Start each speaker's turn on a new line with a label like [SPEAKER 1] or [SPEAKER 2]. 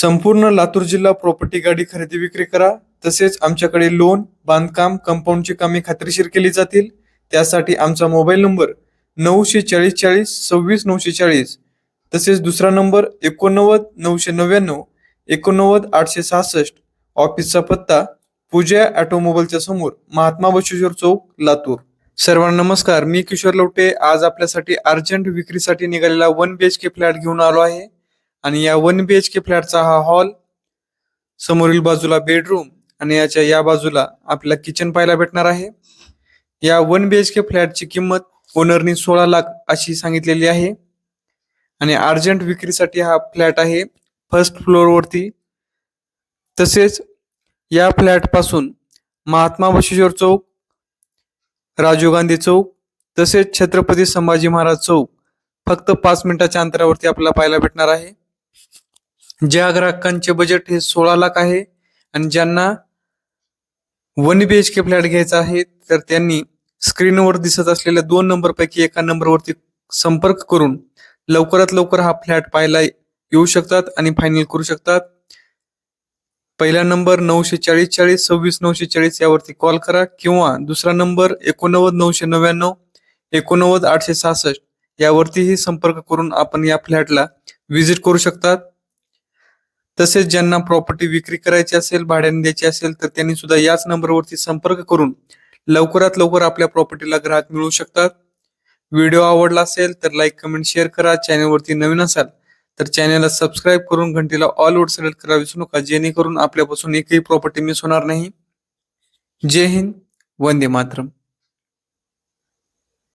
[SPEAKER 1] संपूर्ण लातूर जिल्हा प्रॉपर्टी गाडी खरेदी विक्री करा. तसेच आमच्याकडे लोन बांधकाम कंपाऊंडची कामे खात्रीशीर केली जातील. त्यासाठी आमचा मोबाईल नंबर नऊशे चाळीस चाळीस सव्वीस नऊशे चाळीस. तसेच दुसरा नंबर एकोणनव्वद नऊशे नव्याण्णव एकोणनव्वद आठशे सहासष्ट. ऑफिसचा पत्ता पूजा ऑटोमोबाईलच्या समोर महात्मा बशेश्वर चौक लातूर. सर्वांना नमस्कार. मी किशोर लवटे. आज आपल्यासाठी अर्जंट विक्रीसाठी निघालेला one B H K flat घेऊन आलो आहे. आणि या वन बी एच के फ्लॅटचा हा हॉल समोरील बाजूला बेडरूम आणि याच्या या बाजूला आपल्याला किचन पाहायला भेटणार आहे. या वन बी एच के फ्लॅटची किंमत ओनरनी सोळा लाख अशी सांगितलेली आहे. आणि अर्जंट विक्रीसाठी हा फ्लॅट आहे फर्स्ट फ्लोअरवरती तसेच या फ्लॅटपासून महात्मा बशेश्वर चौक राजीव गांधी चौक तसेच छत्रपती संभाजी महाराज चौक फक्त पाच मिनिटाच्या अंतरावरती आपल्याला पाहायला भेटणार आहे. ज्या ग्राहकांचे बजेट हे सोळा लाख आहे आणि ज्यांना one B H K flat घ्यायचा आहे तर त्यांनी स्क्रीनवर दिसत असलेल्या दोन नंबरपैकी एका नंबरवरती संपर्क करून लवकरात लवकर हा फ्लॅट पाहायला येऊ शकतात आणि फायनल करू शकतात. पहिला नंबर नऊशे चाळीस चाळीस सव्वीस नऊशे चाळीस यावरती कॉल करा किंवा दुसरा नंबर एकोणनव्वद नऊशे नव्याण्णव एकोणनव्वद आठशे सहासष्ट यावरतीही संपर्क करून आपण या फ्लॅटला व्हिजिट करू शकतात. तसेच ज्यांना प्रॉपर्टी विक्री करायची असेल भाड्याने द्यायची असेल तर त्यांनी सुद्धा याच नंबरवरती संपर्क करून लवकरात लवकर आपल्या प्रॉपर्टीला ग्राहक मिळू शकतात. व्हिडिओ आवडला असेल तर लाईक कमेंट शेअर करा. चॅनलवरती नवीन असाल तर चॅनलला सबस्क्राईब करून घंटीला ऑल वर सिलेक्ट करा. विसरू नका. जेणेकरून आपल्यापासून एकही प्रॉपर्टी मिस होणार नाही. जय हिंद. वंदे मातरम.